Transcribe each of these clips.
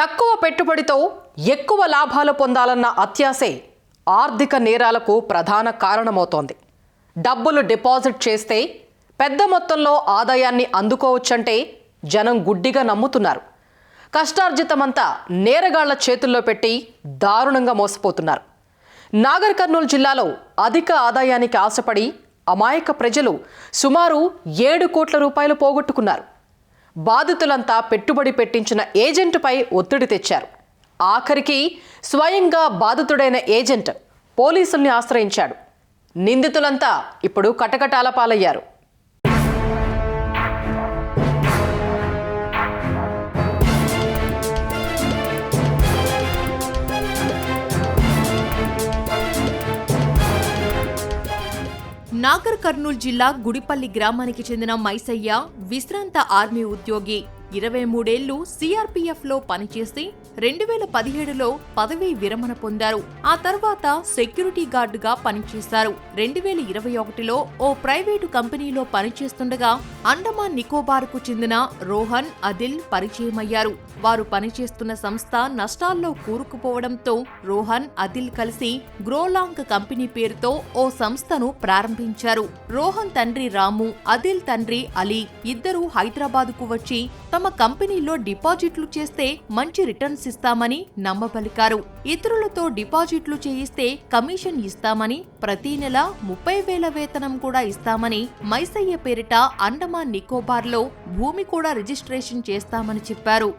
తక్కువ పెట్టుబడితో ఎక్కువ లాభాలు పొందాలన్న అత్యాసే ఆర్థిక నేరాలకు ప్రధాన కారణమవుతోంది. డబ్బులు డిపాజిట్ చేస్తే పెద్ద మొత్తంలో ఆదాయాన్ని అందుకోవచ్చంటే జనం గుడ్డిగా నమ్ముతున్నారు. కష్టార్జితమంతా నేరగాళ్ళ చేతుల్లో పెట్టి దారుణంగా మోసపోతున్నారు. నాగర్ కర్నూలు జిల్లాలో అధిక ఆదాయానికి ఆశపడి అమాయక ప్రజలు సుమారు ఏడు కోట్ల రూపాయలు పోగొట్టుకున్నారు. బాధితులంతా పెట్టుబడి పెట్టించిన ఏజెంటుపై ఒత్తిడి తెచ్చారు. ఆఖరికి స్వయంగా బాధితుడైన ఏజెంట్ పోలీసుల్ని ఆశ్రయించాడు. నిందితులంతా ఇప్పుడు కటకటాల పాలయ్యారు. నాగర్ కర్నూలు జిల్లా గుడిపల్లి గ్రామానికి చెందిన మైసయ్య విశ్రాంత ఆర్మీ ఉద్యోగి. ఇరవై మూడేళ్ళు సిఆర్పీఎఫ్లో పనిచేసి రెండు వేల పదిహేడులో పదవీ విరమణ పొందారు. ఆ తర్వాత సెక్యూరిటీ గార్డుగా పనిచేశారు. రెండు వేల ఇరవై ఒకటిలో ఓ ప్రైవేటు కంపెనీలో పనిచేస్తుండగా అండమాన్ నికోబార్కు చెందిన రోహన్ అదిల్ పరిచయమయ్యారు. వారు పనిచేస్తున్న సంస్థ నష్టాల్లో కూరుకుపోవడంతో రోహన్ అదిల్ కలిసి గ్రోలాంగ్ కంపెనీ పేరుతో ఓ సంస్థను ప్రారంభించారు. రోహన్ తండ్రి రాము అదిల్ తండ్రి అలీ ఇద్దరూ హైదరాబాద్కు వచ్చి తమ కంపెనీలో డిపాజిట్లు చేస్తే మంచి రిటర్న్స్ ఇస్తామని నమ్మబలికారు ఇతరులతో డిపాజిట్లు చేయిస్తే కమిషన్ ఇస్తామని ప్రతి నెల ముప్పై వేల వేతనం కూడా ఇస్తామని మైసయ్య పేరిట అండమాన్ నికోబార్లో భూమి కూడా రిజిస్ట్రేషన్ చేస్తామని చెప్పారు.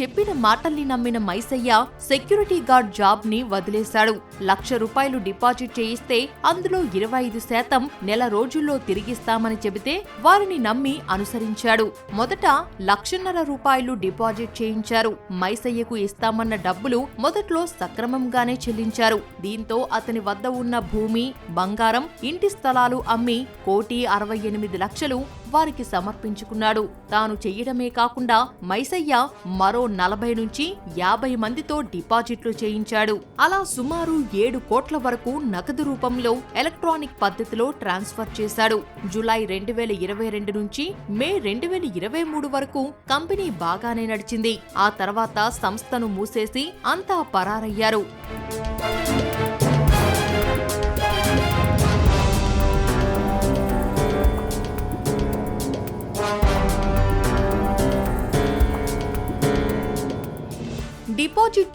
చెప్పిన మాటల్ని నమ్మిన మైసయ్య సెక్యూరిటీ గార్డ్ జాబ్ని వదిలేశాడు. లక్ష రూపాయలు డిపాజిట్ చేయిస్తే అందులో ఇరవై ఐదు శాతం నెల రోజుల్లో తిరిగిస్తామని చెబితే వారిని నమ్మి అనుసరించాడు. మొదట లక్షన్నర రూపాయలు డిపాజిట్ చేయించారు. మైసయ్యకు ఇస్తామన్న డబ్బులు మొదట్లో సక్రమంగానే చెల్లించారు. దీంతో అతని వద్ద ఉన్న భూమి బంగారం ఇంటి స్థలాలు అమ్మి కోటి అరవై ఎనిమిది లక్షలు వారికి సమర్పించుకున్నాడు. తాను చెయ్యడమే కాకుండా మైసయ్య మరో నలభై నుంచి యాభై మందితో డిపాజిట్లు చేయించాడు. అలా సుమారు ఏడు కోట్ల వరకు నగదు రూపంలో ఎలక్ట్రానిక్ పద్ధతిలో ట్రాన్స్ఫర్ చేశాడు. జులై రెండు వేల ఇరవై రెండు నుంచి మే రెండు వేల ఇరవై మూడు వరకు కంపెనీ బాగానే నడిచింది. ఆ తర్వాత సంస్థను మూసేసి అంతా పరారయ్యారు.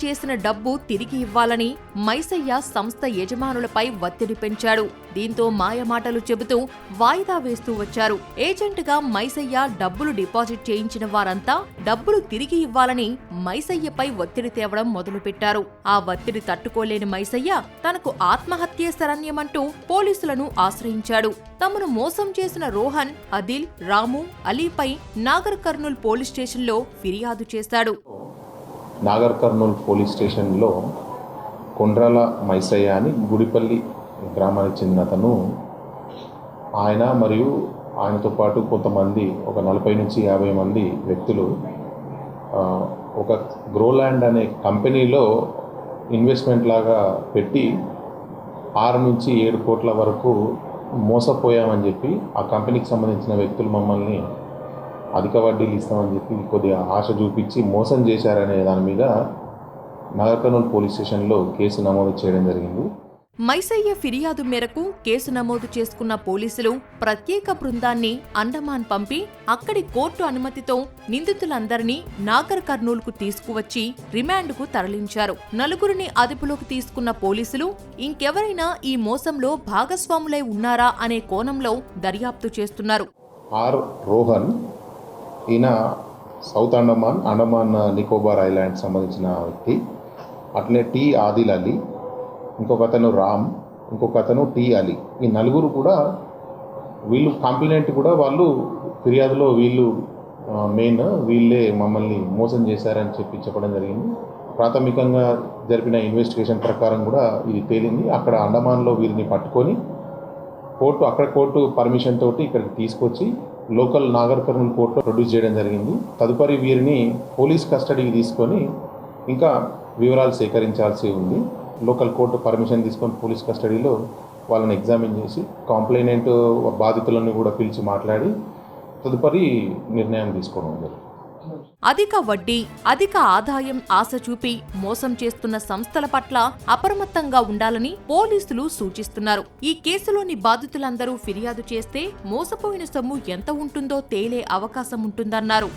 చేసిన డబ్బు తిరిగి ఇవ్వాలని మైసయ్య సంస్థ యజమానులపై ఒత్తిడి పెంచాడు. దీంతో మాయమాటలు చెబుతూ వాయిదా వేస్తూ వచ్చారు. ఏజెంట్గా మైసయ్య డబ్బులు డిపాజిట్ చేయించిన వారంతా డబ్బులు తిరిగి ఇవ్వాలని మైసయ్యపై ఒత్తిడి తేవడం మొదలుపెట్టారు. ఆ ఒత్తిడి తట్టుకోలేని మైసయ్య తనకు ఆత్మహత్యే శరణ్యమంటూ పోలీసులను ఆశ్రయించాడు. తమను మోసం చేసిన రోహన్ అదిల్ రాము అలీపై నాగర్ కర్నూల్ పోలీస్ స్టేషన్లో ఫిర్యాదు చేశాడు. నాగర్ కర్నూల్ పోలీస్ స్టేషన్లో కొండ్రాల మైసయ్య అని గుడిపల్లి గ్రామానికి చెందిన అతను. ఆయన మరియు ఆయనతో పాటు కొంతమంది ఒక నలభై నుంచి యాభై మంది వ్యక్తులు ఒక గ్రోల్యాండ్ అనే కంపెనీలో ఇన్వెస్ట్మెంట్ లాగా పెట్టి ఆరు నుంచి ఏడు కోట్ల వరకు మోసపోయామని చెప్పి ఆ కంపెనీకి సంబంధించిన వ్యక్తులు మమ్మల్ని అధిక వడ్డీలు ఇస్తామని చెప్పి కొద్దిగా ఆశ చూపించి మోసం చేశారనే దాని మీద నగర్ కర్నూలు పోలీస్ స్టేషన్లో కేసు నమోదు చేయడం జరిగింది. మైసయ్య ఫిర్యాదు మేరకు కేసు నమోదు చేసుకున్న పోలీసులు ప్రత్యేక బృందాన్ని అండమాన్ పంపి అక్కడి కోర్టు అనుమతితో నిందితులందరినీ నాగర్ కర్నూలుకు తీసుకువచ్చి రిమాండ్కు తరలించారు. నలుగురిని అదుపులోకి తీసుకున్న పోలీసులు ఇంకెవరైనా ఈ మోసంలో భాగస్వాములై ఉన్నారా అనే కోణంలో దర్యాప్తు చేస్తున్నారు. ఆర్. రోహన్ ఈయన సౌత్ అండమాన్ అండమాన్ నికోబార్ ఐలాండ్ సంబంధించిన వ్యక్తి. అట్లే టీ ఆదిల్ అలీ ఇంకొక అతను రామ్ ఇంకొక అతను టీ అలీ. ఈ నలుగురు కూడా వీళ్ళు కంప్లైంట్ కూడా వాళ్ళు ఫిర్యాదులో వీళ్ళు మెయిన్ వీళ్ళే మమ్మల్ని మోసం చేశారని చెప్పి చెప్పడం జరిగింది. ప్రాథమికంగా జరిపిన ఇన్వెస్టిగేషన్ ప్రకారం కూడా ఇది తేలింది. అక్కడ అండమాన్లో వీరిని పట్టుకొని కోర్టు అక్కడ కోర్టు పర్మిషన్ తోటి ఇక్కడికి తీసుకొచ్చి లోకల్ నాగర్ కర్నూలు కోర్టులో ప్రొడ్యూస్ చేయడం జరిగింది. తదుపరి వీరిని పోలీస్ కస్టడీకి తీసుకొని ఇంకా వివరాలు సేకరించాల్సి ఉంది. లోకల్ కోర్టు పర్మిషన్ తీసుకొని పోలీస్ కస్టడీలో వాళ్ళని ఎగ్జామిన్ చేసి కాంప్లైనెంట్ బాధితులను కూడా పిలిచి మాట్లాడి తదుపరి నిర్ణయం తీసుకోవడం జరిగింది. అధిక వడ్డీ అధిక ఆదాయం ఆశ చూపి మోసం చేస్తున్న సంస్థల పట్ల అప్రమత్తంగా ఉండాలని పోలీసులు సూచిస్తున్నారు. ఈ కేసులోని బాధితులందరూ ఫిర్యాదు చేస్తే మోసపోయిన సొమ్ము ఎంత ఉంటుందో తేలే అవకాశం ఉంటుందన్నారు.